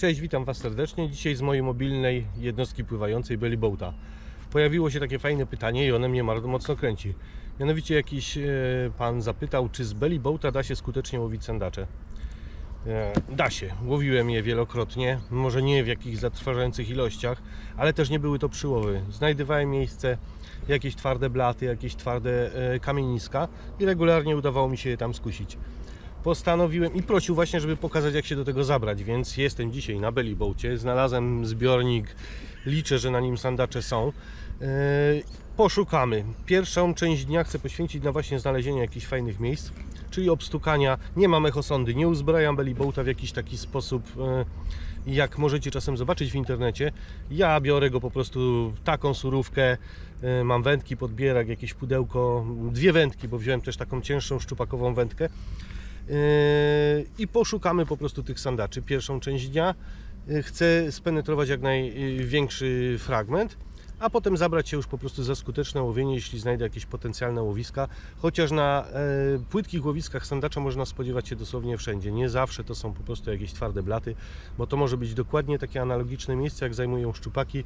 Cześć, witam Was serdecznie. Dzisiaj z mojej mobilnej jednostki pływającej Belly Boata. Pojawiło się takie fajne pytanie i one mnie bardzo mocno kręci. Mianowicie jakiś e, pan zapytał, czy z Belly Boata da się skutecznie łowić sandacze. E, Da się. Łowiłem je wielokrotnie, może nie w jakichś zatrważających ilościach, ale też nie były to przyłowy. Znajdywałem miejsce, jakieś twarde blaty, jakieś twarde e, kamieniska i regularnie udawało mi się je tam skusić postanowiłem i prosił właśnie, żeby pokazać jak się do tego zabrać, więc jestem dzisiaj na Belly Boatie, znalazłem zbiornik, liczę, że na nim sandacze są. Yy, Poszukamy. Pierwszą część dnia chcę poświęcić na właśnie znalezienie jakichś fajnych miejsc, czyli obstukania. Nie mam echosondy, nie uzbrajam Belly Boata w jakiś taki sposób, yy, jak możecie czasem zobaczyć w internecie. Ja biorę go po prostu taką surówkę, yy, mam wędki, podbierak, jakieś pudełko, dwie wędki, bo wziąłem też taką cięższą szczupakową wędkę. Yy, i poszukamy po prostu tych sandaczy. Pierwszą część dnia Yy, chcę spenetrować jak największy fragment, a potem zabrać się już po prostu za skuteczne łowienie, jeśli znajdę jakieś potencjalne łowiska. Chociaż na e, płytkich łowiskach sandacza można spodziewać się dosłownie wszędzie. Nie zawsze to są po prostu jakieś twarde blaty, bo to może być dokładnie takie analogiczne miejsce, jak zajmują szczupaki,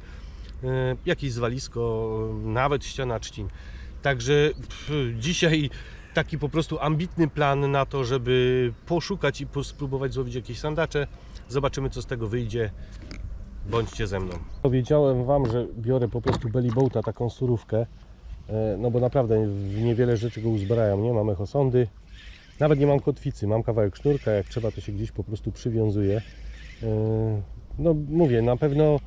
jakieś zwalisko, nawet ściana trzcin. Także pff, dzisiaj taki po prostu ambitny plan na to, żeby poszukać i spróbować złowić jakieś sandacze. Zobaczymy, co z tego wyjdzie. Bądźcie ze mną. Powiedziałem Wam, że biorę po prostu belly boata, taką surówkę, e, no bo naprawdę w niewiele rzeczy go uzbrajam. Nie mam echosondy, nawet nie mam kotwicy, mam kawałek sznurka, jak trzeba to się gdzieś po prostu przywiązuje. E, No mówię, na pewno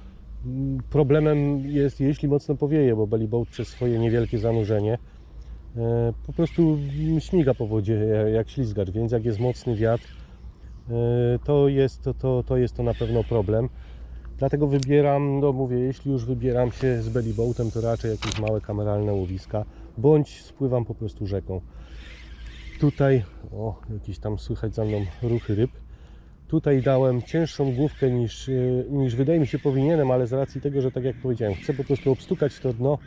mm, problemem jest, jeśli mocno powieje, bo belly boat przez swoje niewielkie zanurzenie po prostu śmiga po wodzie jak- ślizgacz, więc jak jest mocny wiatr, e, to jest to, to, to jest to na pewno problem. Dlatego wybieram, no mówię, jeśli już wybieram się z belly boatem, to raczej jakieś małe kameralne łowiska, bądź spływam po prostu rzeką. Tutaj, o, jakieś tam słychać za mną ruchy ryb. Tutaj dałem cięższą główkę niż, e, niż wydaje mi się powinienem, ale z racji tego, że tak jak powiedziałem, chcę po prostu obstukać to dno,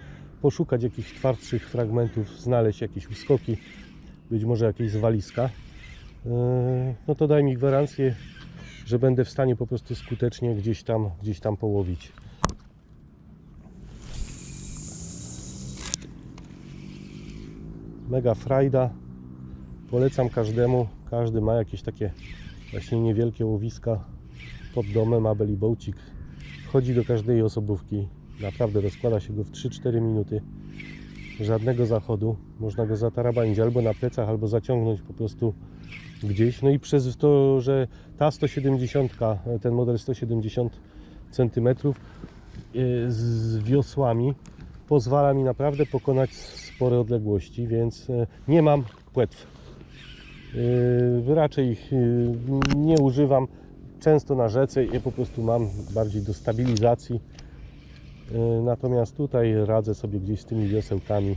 poszukać jakichś twardszych fragmentów, znaleźć jakieś uskoki, być może jakieś zwaliska, yy, no to daj mi gwarancję, że będę w stanie po prostu skutecznie gdzieś tam, gdzieś tam połowić. Mega frajda. Polecam każdemu. Każdy ma jakieś takie właśnie niewielkie łowiska pod domem, a belly boatik wchodzi do każdej osobówki. Naprawdę rozkłada się go w 3-4 minuty. Żadnego zachodu. Można go zatarabanić albo na plecach, albo zaciągnąć po prostu gdzieś. No i przez to, że ta 170, ten model 170 cm z wiosłami pozwala mi naprawdę pokonać spore odległości, więc e, nie mam płetw. Yy, Raczej ich nie używam często na rzece, je po prostu mam bardziej do stabilizacji. Yy, Natomiast tutaj radzę sobie gdzieś z tymi wiosełkami.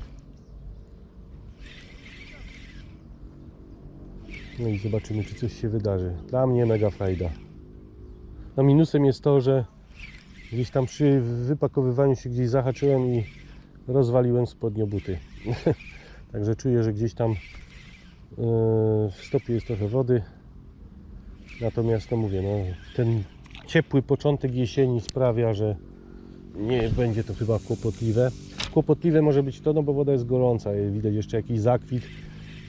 No i zobaczymy, czy coś się wydarzy. Dla mnie mega frajda. No minusem jest to, że gdzieś tam przy wypakowywaniu się gdzieś zahaczyłem i rozwaliłem spodnio buty. Także czuję, że gdzieś tam Yy, w stopie jest trochę wody. Natomiast no mówię, no, ten ciepły początek jesieni sprawia, że nie będzie to chyba kłopotliwe. Kłopotliwe może być to, no bo woda jest gorąca, widać jeszcze jakiś zakwit.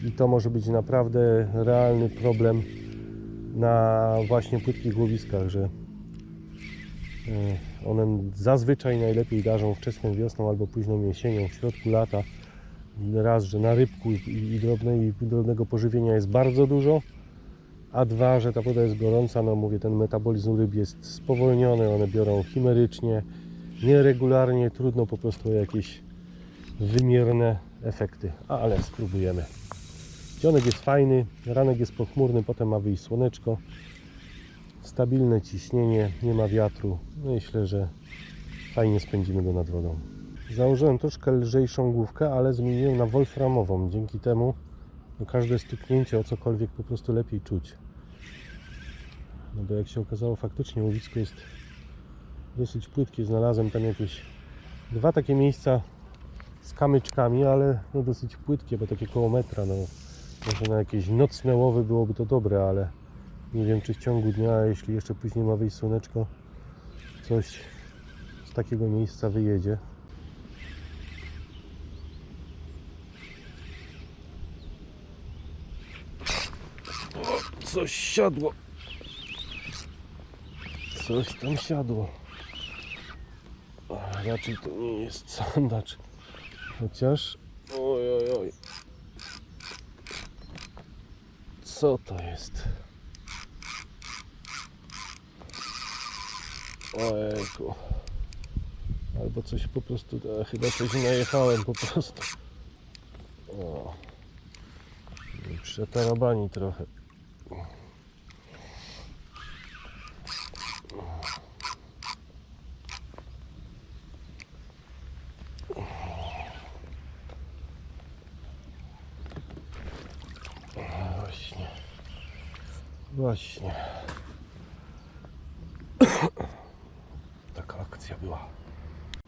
I to może być naprawdę realny problem na właśnie płytkich łowiskach, że yy, one zazwyczaj najlepiej darzą wczesną wiosną albo późną jesienią, w środku lata. Raz, że na rybku i, drobnej, drobnego pożywienia jest bardzo dużo, a dwa, że ta woda jest gorąca, no mówię, ten metabolizm ryb jest spowolniony, one biorą chimerycznie, nieregularnie, trudno po prostu jakieś wymierne efekty, ale spróbujemy. Dzionek jest fajny, ranek jest pochmurny, potem ma wyjść słoneczko, stabilne ciśnienie, nie ma wiatru, myślę, że fajnie spędzimy go nad wodą. Założyłem troszkę lżejszą główkę, ale zmieniłem na wolframową. Dzięki temu no, każde stuknięcie o cokolwiek po prostu lepiej czuć. No bo jak się okazało, faktycznie łowisko jest dosyć płytkie. Znalazłem tam jakieś dwa takie miejsca z kamyczkami, ale no dosyć płytkie, bo takie koło metra. No, może na jakieś nocne łowy byłoby to dobre, ale Nie wiem, czy w ciągu dnia, jeśli jeszcze później ma wyjść słoneczko, coś z takiego miejsca wyjedzie. O, coś siadło. Coś tam siadło. Raczej to nie jest sandacz. Chociaż. Oj, oj, oj. Co to jest? Ojejku. Albo coś po prostu, a, chyba coś najechałem po prostu. O. Przetarabani trochę. Właśnie. Właśnie. Taka akcja była.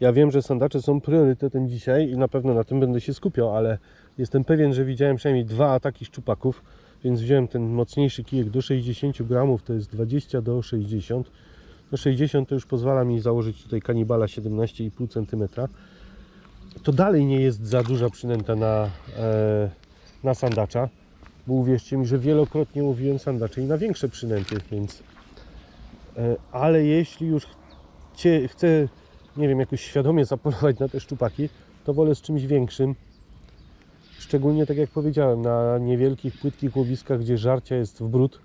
Ja wiem, że sandacze są priorytetem dzisiaj i na pewno na tym będę się skupiał, ale jestem pewien, że widziałem przynajmniej dwa ataki szczupaków, więc wziąłem ten mocniejszy kijek do 60 gramów, to jest 20 do 60. No 60 to już pozwala mi założyć tutaj kanibala 17,5 cm. To dalej nie jest za duża przynęta na, e, na sandacza bo uwierzcie mi, że wielokrotnie łowiłem sandacze i na większe przynęty, więc e, ale jeśli już chcie, chcę, nie wiem, jakoś świadomie zapolować na te szczupaki, to wolę z czymś większym. Szczególnie tak jak powiedziałem, na niewielkich, płytkich łowiskach, gdzie żarcia jest w brud.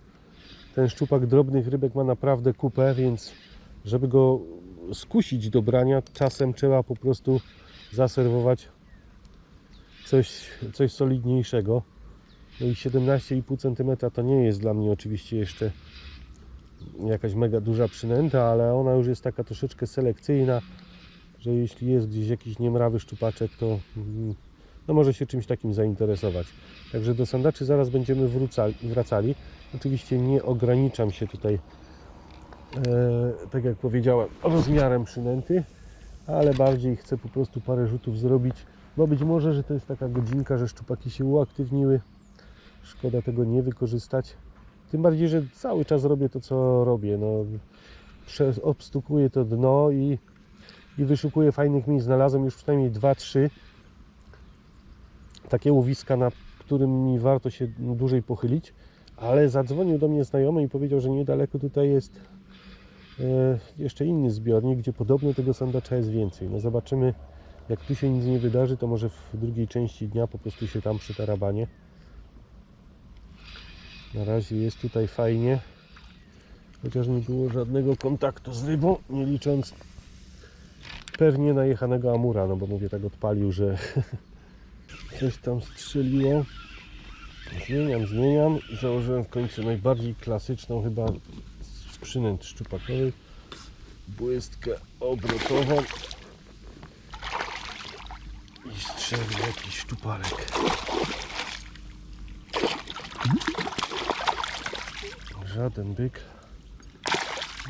Ten szczupak drobnych rybek ma naprawdę kupę, więc żeby go skusić do brania, czasem trzeba po prostu zaserwować coś, coś solidniejszego. No i 17,5 cm to nie jest dla mnie oczywiście jeszcze jakaś mega duża przynęta, ale ona już jest taka troszeczkę selekcyjna, że jeśli jest gdzieś jakiś niemrawy szczupaczek, to mm, no może się czymś takim zainteresować. Także do sandaczy zaraz będziemy wrócali, wracali. Oczywiście nie ograniczam się tutaj, e, tak jak powiedziałem, rozmiarem przynęty, ale bardziej chcę po prostu parę rzutów zrobić, bo być może, że to jest taka godzinka, że szczupaki się uaktywniły, Szkoda tego nie wykorzystać. Tym bardziej, że cały czas robię to, co robię. No, obstukuję to dno i, i wyszukuję fajnych miejsc. Znalazłem już przynajmniej 2-3 takie łowiska, na którym mi warto się dłużej pochylić. Ale zadzwonił do mnie znajomy i powiedział, że niedaleko tutaj jest e, jeszcze inny zbiornik, gdzie podobno tego sandacza jest więcej. No zobaczymy, jak tu się nic nie wydarzy, to może w drugiej części dnia po prostu się tam przytarabanie. Na razie jest tutaj fajnie. Chociaż nie było żadnego kontaktu z rybą, nie licząc pewnie najechanego amura, no bo mówię tak odpalił, że coś tam strzeliło. Zmieniam, zmieniam i założyłem w końcu najbardziej klasyczną chyba z przynęt szczupakowych błystkę obrotową i strzelił jakiś szczupalek. Żaden byk.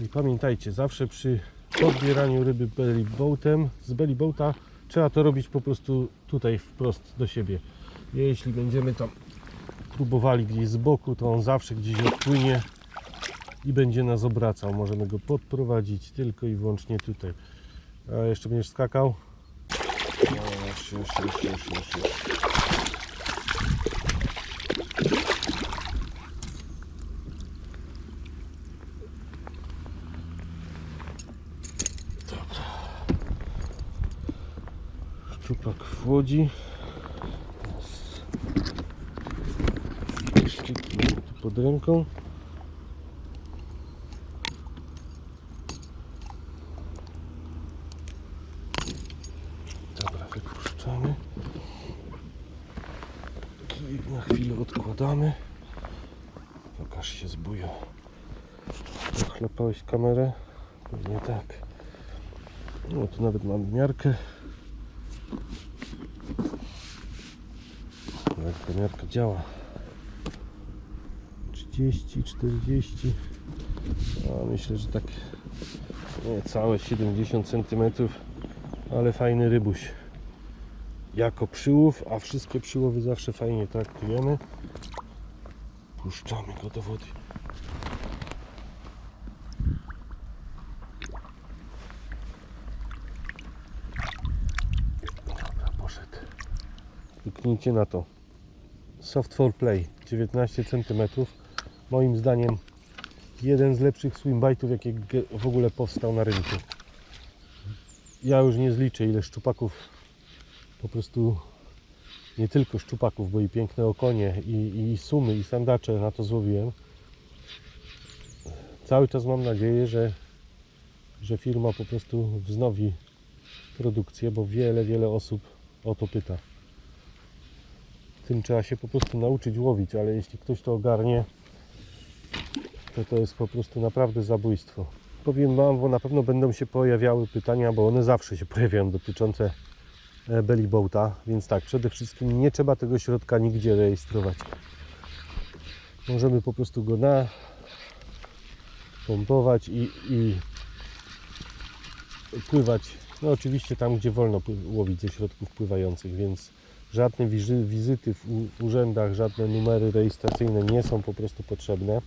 I pamiętajcie, zawsze przy podbieraniu ryby belly boatem, z belly boata trzeba to robić po prostu tutaj wprost do siebie. Jeśli będziemy tam próbowali gdzieś z boku, to on zawsze gdzieś odpłynie i będzie nas obracał. Możemy go podprowadzić tylko i wyłącznie tutaj. A jeszcze będziesz skakał? Już, już, już, już, już, Szczupak w łodzi. Tu pod ręką. Dobra, wypuszczamy. Kijek na chwilę odkładamy. Pokaż się zbuja. Chlapałeś kamerę? Pewnie tak. No tu nawet mam miarkę. kamerka działa. 30, 40 a myślę, że tak niecałe 70 cm ale fajny rybuś. Jako przyłów, a wszystkie przyłowy zawsze fajnie traktujemy. Puszczamy go do wody. Dobra, poszedł. Kliknijcie na to. Soft for Play 19 cm. Moim zdaniem jeden z lepszych swimbite'ów jaki w ogóle powstał na rynku. Ja już nie zliczę ile szczupaków po prostu nie tylko szczupaków, bo i piękne okonie i, i sumy i sandacze na to złowiłem. Cały czas mam nadzieję, że, że firma po prostu wznowi produkcję, bo wiele, wiele osób o to pyta. Tym trzeba się po prostu nauczyć łowić, ale jeśli ktoś to ogarnie, to to jest po prostu naprawdę zabójstwo. Powiem Wam, bo na pewno będą się pojawiały pytania, bo one zawsze się pojawiają dotyczące e, belly boata, więc tak, przede wszystkim nie trzeba tego środka nigdzie rejestrować. Możemy po prostu go na pompować i, i pływać, no oczywiście tam, gdzie wolno łowić ze środków pływających, więc żadne wizy- wizyty w urzędach, żadne numery rejestracyjne nie są po prostu potrzebne.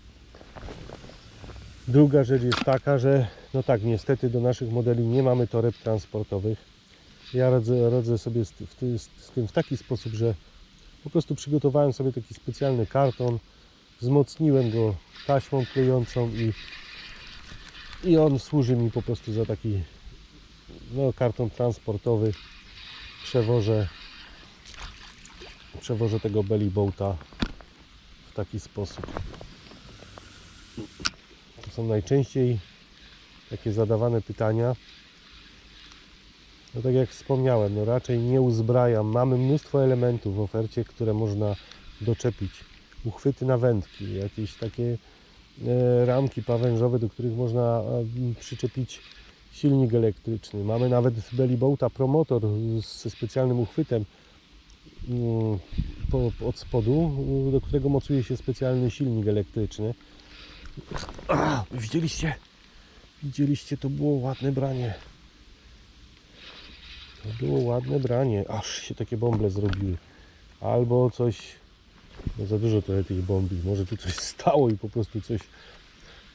Druga rzecz jest taka, że no tak, niestety do naszych modeli nie mamy toreb transportowych. Ja radzę, radzę sobie z, z tym w taki sposób, że po prostu przygotowałem sobie taki specjalny karton, wzmocniłem go taśmą klejącą i, i on służy mi po prostu za taki no, karton transportowy. Przewożę, przewożę tego belly boata w taki sposób. To są najczęściej takie zadawane pytania. No tak jak wspomniałem, no raczej nie uzbrajam. Mamy mnóstwo elementów w ofercie, które można doczepić. Uchwyty na wędki, jakieś takie e, ramki pawężowe, do których można e, przyczepić silnik elektryczny. Mamy nawet belly boata promotor ze specjalnym uchwytem po, od spodu, do którego mocuje się specjalny silnik elektryczny. A, widzieliście? Widzieliście, to było ładne branie. To było ładne branie, aż się takie bąble zrobiły. Albo coś, no za dużo trochę tych bombli, może tu coś stało i po prostu coś,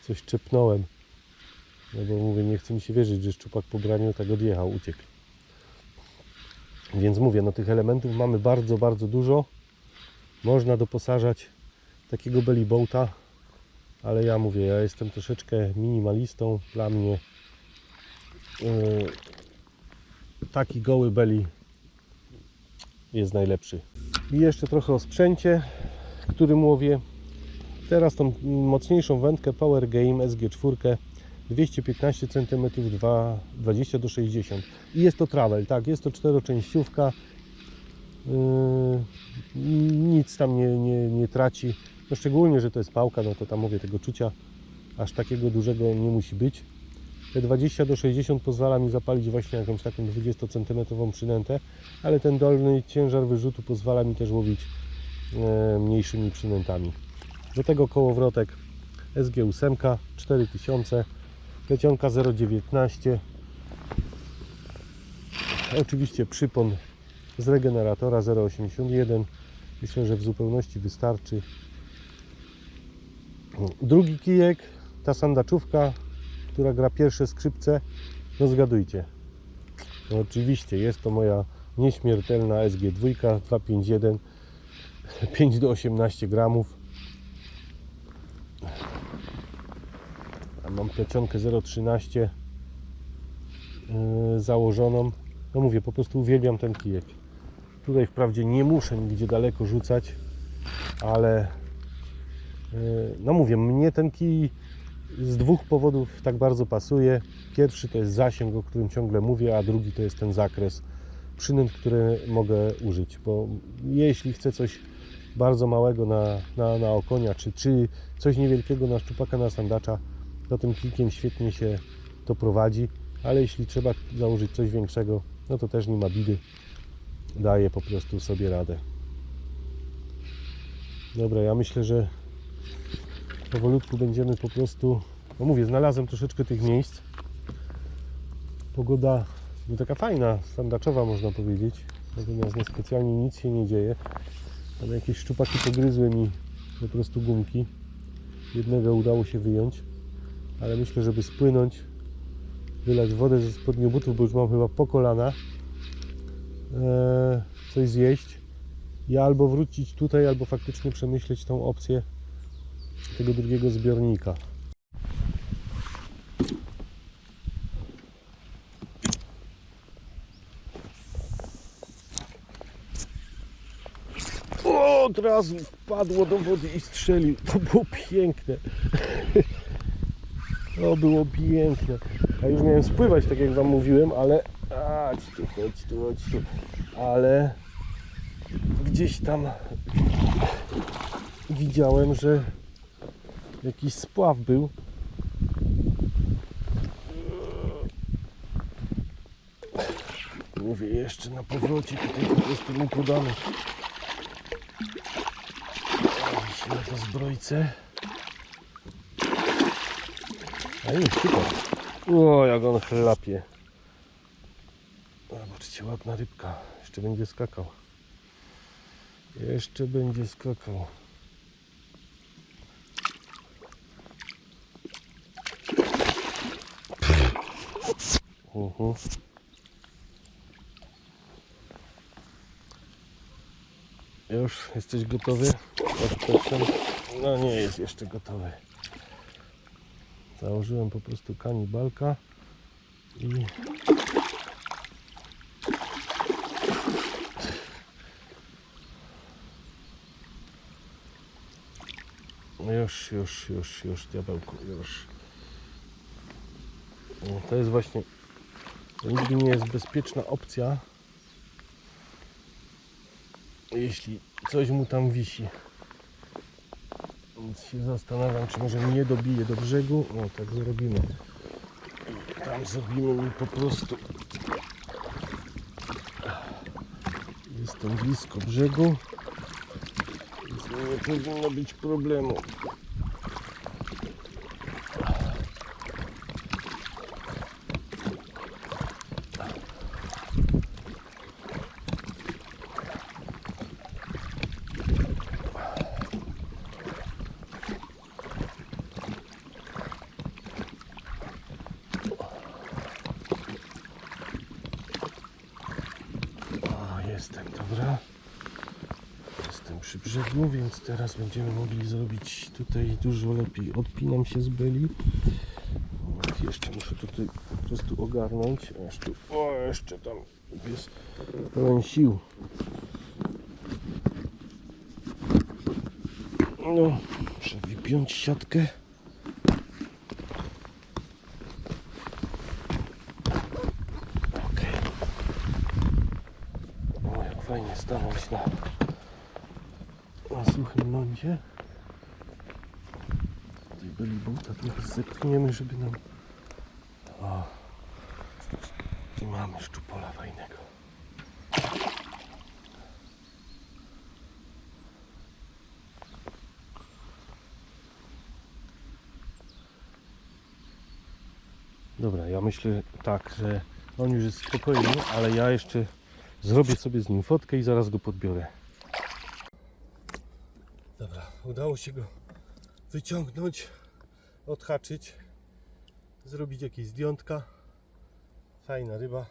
coś czepnąłem. No bo mówię, nie chce mi się wierzyć, że szczupak po braniu tak odjechał, uciekł. Więc mówię, no tych elementów mamy bardzo, bardzo dużo. Można doposażać takiego belly boata, ale ja mówię, ja jestem troszeczkę minimalistą. Dla mnie yy, taki goły belly jest najlepszy. I jeszcze trochę o sprzęcie, którym łowię. Teraz tą mocniejszą wędkę Power Game SG4 215 cm 2, 20 do 60 i jest to travel, tak, jest to czteroczęściówka. Yy, nic tam nie, nie, nie traci. No szczególnie, że to jest pałka, no to tam mówię, tego czucia aż takiego dużego nie musi być. Te 20 do 60 pozwala mi zapalić właśnie jakąś taką 20 cm przynętę ale ten dolny ciężar wyrzutu pozwala mi też łowić e, mniejszymi przynętami. Do tego kołowrotek SG8 4000 plecionka 0,19 oczywiście przypon z regeneratora 0,81 myślę, że w zupełności wystarczy. Drugi kijek ta sandaczówka która gra pierwsze skrzypce. No zgadujcie. No oczywiście jest to moja nieśmiertelna SG2 251 5 do 18 gramów a mam plecionkę 0,13 yy, założoną. No mówię, po prostu uwielbiam ten kijek. Tutaj wprawdzie nie muszę nigdzie daleko rzucać ale yy, no mówię, mnie ten kij z dwóch powodów tak bardzo pasuje. Pierwszy to jest zasięg, o którym ciągle mówię a drugi to jest ten zakres przynęt, które mogę użyć bo jeśli chcę coś bardzo małego na, na, na okonia czy, czy coś niewielkiego na szczupaka, na sandacza to tym klikiem świetnie się to prowadzi, ale jeśli trzeba założyć coś większego, no to też nie ma bidy. Daje po prostu sobie radę. Dobra, ja myślę, że powolutku będziemy po prostu, no mówię, znalazłem troszeczkę tych miejsc. Pogoda no taka fajna, sandaczowa można powiedzieć, natomiast no specjalnie nic się nie dzieje. Ale jakieś szczupaki pogryzły mi po prostu gumki. Jednego udało się wyjąć ale myślę, żeby spłynąć, wylać wodę ze spodniu butów, bo już mam chyba po kolana, eee, coś zjeść Ja albo wrócić tutaj, albo faktycznie przemyśleć tą opcję tego drugiego zbiornika. Od razu wpadło do wody i strzelił. To było piękne. To było piękne. Ja już miałem spływać, tak jak Wam mówiłem, ale... A, chodź tu, chodź tu, chodź tu. Ale gdzieś tam widziałem, że jakiś spław był. Mówię jeszcze na powrocie, tutaj po prostu mu podamy. Na to zbrojce. A super. O, jak on chlapie. Zobaczcie, ładna rybka. Jeszcze będzie skakał. Jeszcze będzie skakał. Mhm. Już jesteś gotowy? No nie jest jeszcze gotowy. Założyłem po prostu kanibalka i Już, już, już, już, diabełku, już. To jest właśnie, to nigdy nie jest bezpieczna opcja, jeśli coś mu tam wisi. Więc się zastanawiam, czy może nie dobije do brzegu. No, tak zrobimy. Tam zrobimy mu po prostu. Jestem blisko brzegu. Więc nie powinno być problemu. O, jestem, dobra. Jestem przy brzegu, więc teraz będziemy mogli zrobić tutaj dużo lepiej. Odpinam się z beli. Moment, Jeszcze muszę tutaj po prostu ogarnąć. Aż tu, o, jeszcze tam jest pełen sił. No, muszę wypiąć siatkę. Okej. O, jak fajnie stanąć na, lądzie. Tutaj byli buta trochę zepchniemy, żeby nam... O, i mamy szczupola fajnego. Dobra, ja myślę tak, że on już jest spokojny, ale ja jeszcze zrobię sobie z nim fotkę i zaraz go podbiorę. Udało się go wyciągnąć, odhaczyć, zrobić jakieś zdjątka. Fajna ryba.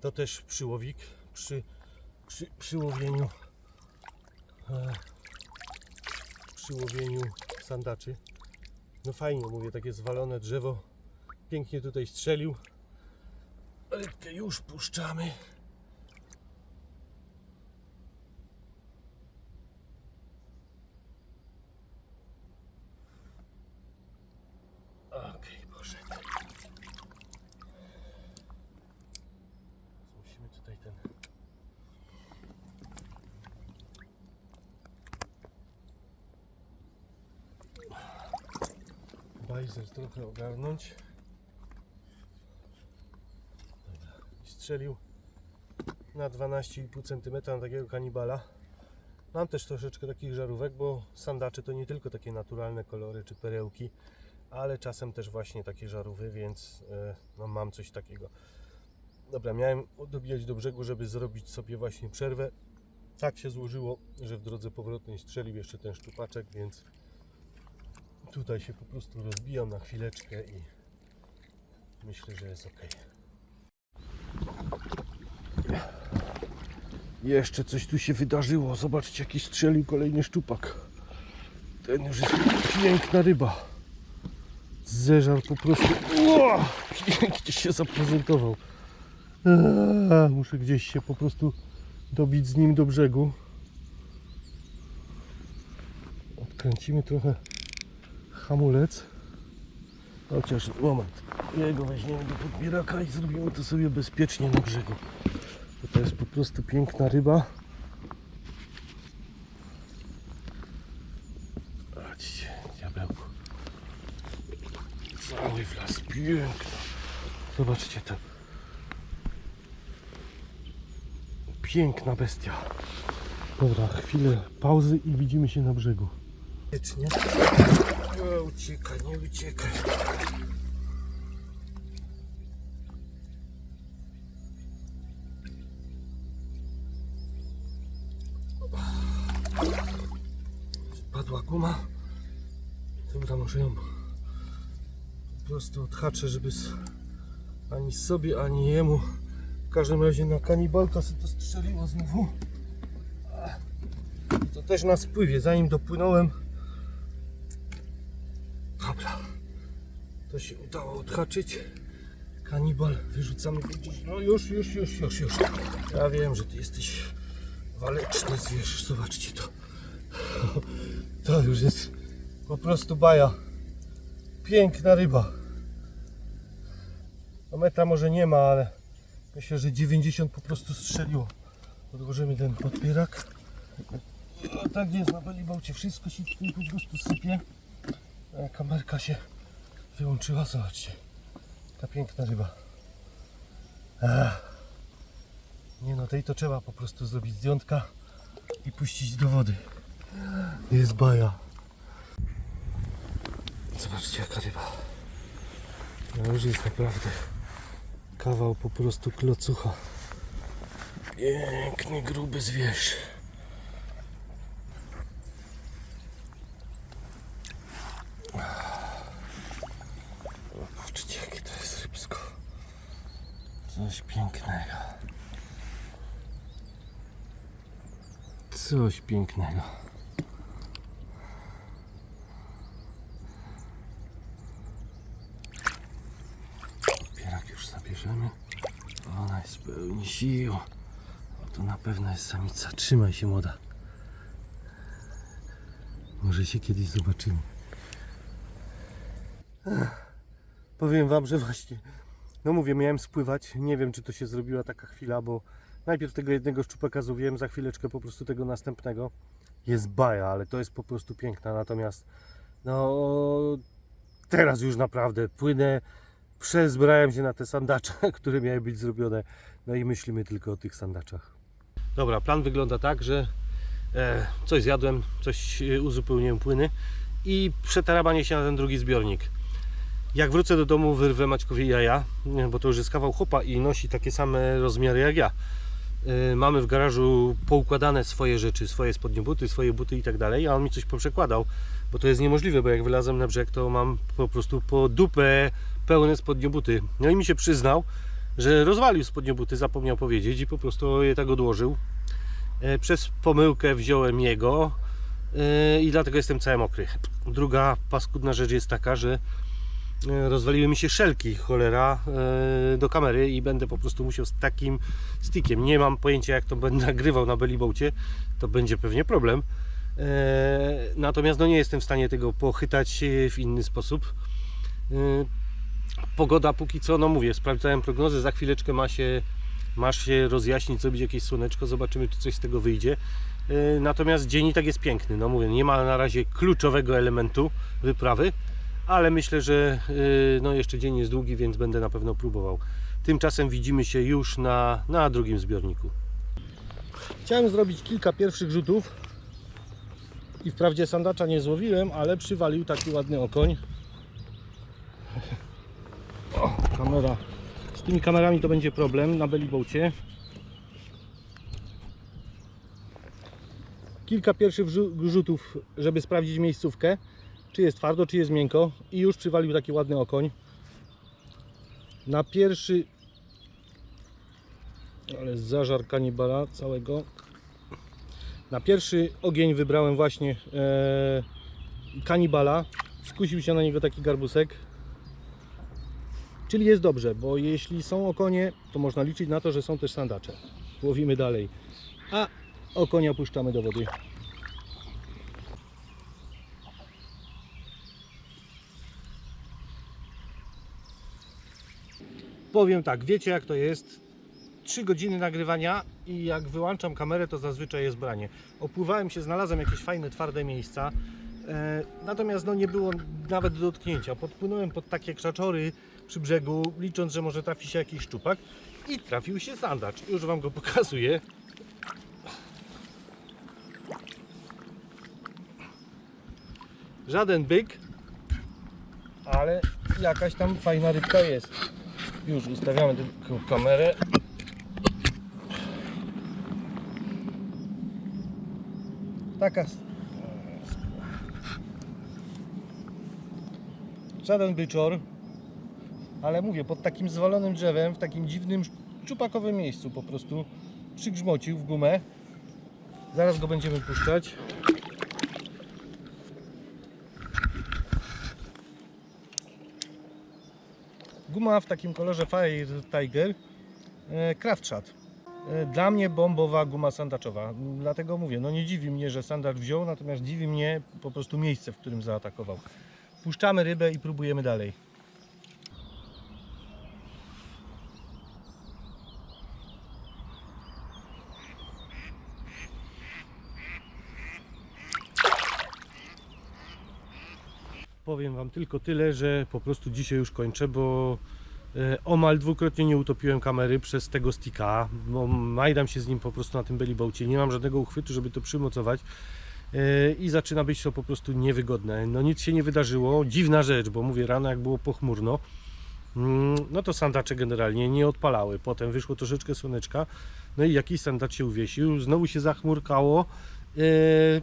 To też przyłowik przy, przy, przy łowieniu e, przy łowieniu sandaczy. No fajnie, mówię, takie zwalone drzewo. Pięknie tutaj strzelił. Rybkę już puszczamy. Okej, poszedł. Musimy tutaj ten... Bajzer trochę ogarnąć. Dobra, Strzelił na 12,5 cm na takiego kanibala. Mam też troszeczkę takich żarówek, bo sandacze to nie tylko takie naturalne kolory czy perełki, ale czasem też właśnie takie żarówy, więc e, no, mam coś takiego. Dobra, miałem dobijać do brzegu, żeby zrobić sobie właśnie przerwę. Tak się złożyło, że w drodze powrotnej strzelił jeszcze ten szczupaczek, więc tutaj się po prostu rozbijam na chwileczkę i myślę, że jest ok. Jeszcze coś tu się wydarzyło. Zobaczcie, jaki strzelił kolejny szczupak. Ten już jest piękna ryba. Zeżar po prostu. Pięknie się zaprezentował. Eee, muszę gdzieś się po prostu dobić z nim do brzegu. Odkręcimy trochę hamulec. Chociaż moment. Jego weźmiemy do podbieraka i zrobimy to sobie bezpiecznie na brzegu. Bo to jest po prostu piękna ryba. Patrzcie, diabełku. Cały wlaz piękny. Zobaczcie to. Piękna bestia. Dobra, chwilę pauzy i widzimy się na brzegu. O, uciekaj, nie uciekaj. Prostu odhaczę, żeby ani sobie, ani jemu w każdym razie na kanibalka sobie to strzeliło znowu. I to też na spływie, zanim dopłynąłem. Dobra. To się udało odhaczyć. Kanibal, wyrzucamy go gdzieś. No już, już, już, już, już. Ja wiem, że ty jesteś waleczny zwierz. Zobaczcie to. To już jest po prostu baja. Piękna ryba. No metra może nie ma, ale myślę, że 90 po prostu strzeliło. Odłożymy ten podpierak. No, tak jest na belibałcie. Wszystko się tym po prostu sypie. A kamerka się wyłączyła. Zobaczcie. Ta piękna ryba. Nie no, tej to trzeba po prostu zrobić zdjątka i puścić do wody. Jest baja. Zobaczcie jaka ryba. No już jest naprawdę kawał po prostu klocucha. Piękny, gruby zwierz. Zobaczcie jakie to jest rybsko. Coś pięknego. Coś pięknego. Ona jest pełni sił. O, to na pewno jest samica. Trzymaj się młoda. Może się kiedyś zobaczymy. Powiem wam, że właśnie no mówię, miałem spływać. Nie wiem, czy to się zrobiła taka chwila, bo najpierw tego jednego szczupaka złowiłem, za chwileczkę po prostu tego następnego. Jest baja, ale to jest po prostu piękna. Natomiast no teraz już naprawdę płynę, przezbrałem się na te sandacze, które miały być zrobione. No i myślimy tylko o tych sandaczach. Dobra, plan wygląda tak, że e, coś zjadłem, coś e, uzupełniłem płyny i przetarabanie się na ten drugi zbiornik. Jak wrócę do domu, wyrwę Maćkowi jaja, nie, bo to już jest kawał chłopa i nosi takie same rozmiary jak ja. Yy, Mamy w garażu poukładane swoje rzeczy, swoje spodnie buty, swoje buty i tak dalej, a on mi coś poprzekładał, bo to jest niemożliwe, bo jak wylazłem na brzeg, to mam po prostu po dupę pełne spodnie buty. No i mi się przyznał, że rozwalił spodnie buty, zapomniał powiedzieć i po prostu je tak odłożył. E, Przez pomyłkę wziąłem jego e, i dlatego jestem cały mokry. Druga paskudna rzecz jest taka, że rozwaliły mi się szelki cholera e, do kamery i będę po prostu musiał z takim stickiem. Nie mam pojęcia jak to będę nagrywał na bellyboacie, to będzie pewnie problem. E, Natomiast no nie jestem w stanie tego pochytać e, w inny sposób. E, Pogoda póki co, no mówię, sprawdzałem prognozę, za chwileczkę ma się, ma się rozjaśnić, zrobić jakieś słoneczko, zobaczymy czy coś z tego wyjdzie. E, Natomiast dzień i tak jest piękny, no mówię, nie ma na razie kluczowego elementu wyprawy, ale myślę, że y, no jeszcze dzień jest długi, więc będę na pewno próbował. Tymczasem widzimy się już na, na drugim zbiorniku. Chciałem zrobić kilka pierwszych rzutów i wprawdzie sandacza nie złowiłem, ale przywalił taki ładny okoń. O, kamera. Z tymi kamerami to będzie problem na bellyboacie. Kilka pierwszych rzutów, żeby sprawdzić miejscówkę czy jest twardo, czy jest miękko i już przywalił taki ładny okoń. Na pierwszy Ale zażar kanibala całego. Na pierwszy ogień wybrałem właśnie e, kanibala. Skusił się na niego taki garbusek. Czyli jest dobrze, bo jeśli są okonie, to można liczyć na to, że są też sandacze. Łowimy dalej. A okonia puszczamy do wody. Powiem tak, wiecie jak to jest? 3 godziny nagrywania i jak wyłączam kamerę, to zazwyczaj jest branie. Opływałem się, znalazłem jakieś fajne, twarde miejsca. E, natomiast no, nie było nawet do dotknięcia. Podpłynąłem pod takie krzaczory przy brzegu, licząc, że może trafi się jakiś szczupak i trafił się sandacz. Już Wam go pokazuję. Żaden byk, ale jakaś tam fajna rybka jest. Już ustawiamy tylko kamerę. Taka. Żaden byczor, ale mówię, pod takim zwalonym drzewem, w takim dziwnym, czupakowym miejscu po prostu przygrzmocił w gumę. Zaraz go będziemy puszczać. Guma w takim kolorze Fire Tiger e, Shot. E, Dla mnie bombowa guma sandaczowa. Dlatego mówię, no nie dziwi mnie, że sandacz wziął, natomiast dziwi mnie po prostu miejsce, w którym zaatakował. Puszczamy rybę i próbujemy dalej. Powiem Wam tylko tyle, że po prostu dzisiaj już kończę, bo e, omal dwukrotnie nie utopiłem kamery przez tego sticka, bo majdam się z nim po prostu na tym bellyboacie, nie mam żadnego uchwytu, żeby to przymocować e, i zaczyna być to po prostu niewygodne. No nic się nie wydarzyło, dziwna rzecz, bo mówię rano jak było pochmurno, mm, no to sandacze generalnie nie odpalały, potem wyszło troszeczkę słoneczka, no i jakiś sandacz się uwiesił, znowu się zachmurkało,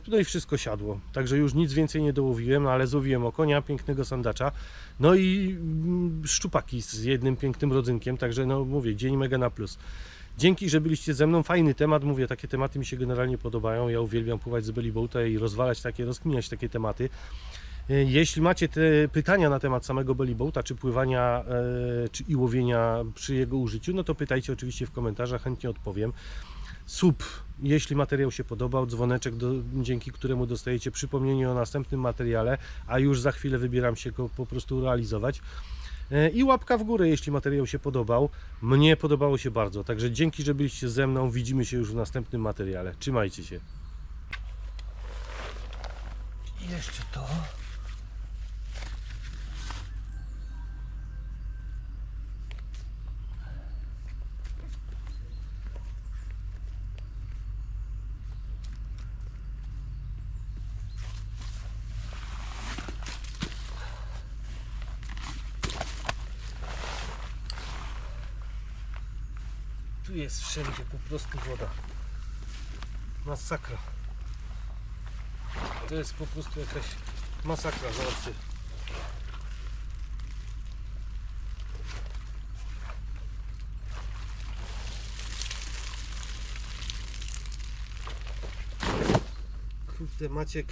no i wszystko siadło, także już nic więcej nie dołowiłem, no ale złowiłem okonia, pięknego sandacza, no i mm, szczupaki z jednym pięknym rodzynkiem, także no mówię, dzień mega na plus. Dzięki, że byliście ze mną. Fajny temat, mówię, takie tematy mi się generalnie podobają. Ja uwielbiam pływać z bellyboata i rozwalać takie, rozkminiać takie tematy. E, Jeśli macie te pytania na temat samego bellyboata, czy pływania, e, czy i łowienia przy jego użyciu, no to pytajcie oczywiście w komentarzach, chętnie odpowiem. Sub, jeśli materiał się podobał, dzwoneczek, do, dzięki któremu dostajecie przypomnienie o następnym materiale, a już za chwilę wybieram się go po prostu realizować. E, I łapka w górę, jeśli materiał się podobał. Mnie podobało się bardzo, także dzięki, że byliście ze mną. Widzimy się już w następnym materiale. Trzymajcie się. Jeszcze to. Tu jest wszędzie po prostu woda. Masakra. To jest po prostu jakaś masakra, zobaczcie. Kurde Maciek.